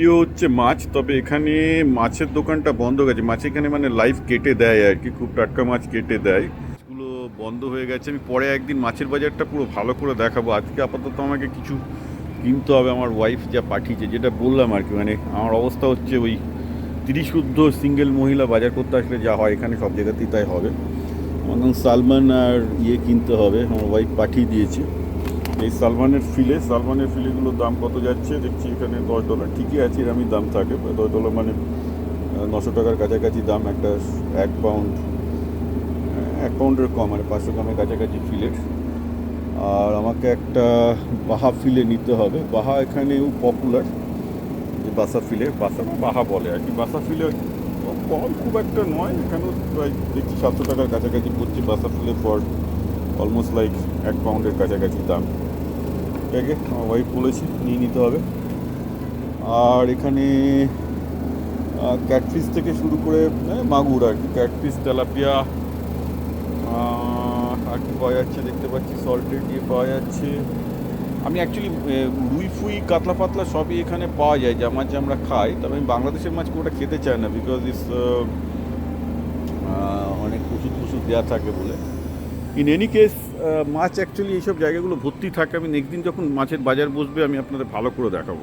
প্রিয় হচ্ছে মাছ, তবে এখানে মাছের দোকানটা বন্ধ গেছে। মাছ এখানে মানে লাইভ কেটে দেয় আর কি, খুব টাটকা মাছ কেটে দেয়। মাছগুলো বন্ধ হয়ে গেছে, আমি পরে একদিন মাছের বাজারটা পুরো ভালো করে দেখাবো। আজকে আপাতত আমাকে কিছু কিনতে হবে, আমার ওয়াইফ যা পাঠিয়েছে, যেটা বললাম আর কি মানে আমার অবস্থা হচ্ছে ওই তিরিশ সিঙ্গেল মহিলা বাজার করতে আসলে যা হয়, এখানে সব জায়গাতেই তাই হবে। আমার সালমান আর ইয়ে কিনতে হবে, আমার ওয়াইফ পাঠিয়ে দিয়েছে। এই সালমানের ফিলে সালমানের ফিলেগুলোর দাম কত যাচ্ছে? দেখছি এখানে দশ ডলার ঠিকই আছে, এরমই দাম থাকে। দশ ডলার মানে নশো টাকার কাছাকাছি দাম, একটা এক পাউন্ড এক পাউন্ডের কম মানে পাঁচশো গ্রামের কাছাকাছি ফিলের আর আমাকে একটা বাহা ফিলে নিতে হবে। বাহা এখানেও পপুলার যে বাসা ফিলে বাসা বা বাহা বলে আর কি। বাসা ফিলে কম খুব একটা নয়, এখানেও প্রায় দেখছি সাতশো টাকার কাছাকাছি পড়ছে বাসা ফিলে ফর অলমোস্ট লাইক এক পাউন্ডের কাছাকাছি দাম। এটাকে আমার ওয়াইফ বলেছি, নিয়ে নিতে হবে। আর এখানে ক্যাটফিস থেকে শুরু করে মাগুর আর কি ক্যাটফিস তেলাপিয়া আর কি পাওয়া যাচ্ছে, দেখতে পাচ্ছি সল্টেড দিয়ে পাওয়া যাচ্ছে। আমি অ্যাকচুয়ালি রুই ফুই, কাতলা পাতলা সবই এখানে পাওয়া যায়, যা মাছ আমরা খাই। তবে আমি বাংলাদেশের মাছ খুব খেতে চাই না বিকজ ইস অনেক ওষুধ ফষুধ দেওয়া থাকে বলে। ইন এনি কেস মাছ অ্যাকচুয়ালি এইসব জায়গাগুলো ভর্তি থাকে। আমি নেক্সট দিন যখন মাছের বাজার বসবে, আমি আপনাদের ভালো করে দেখাবো।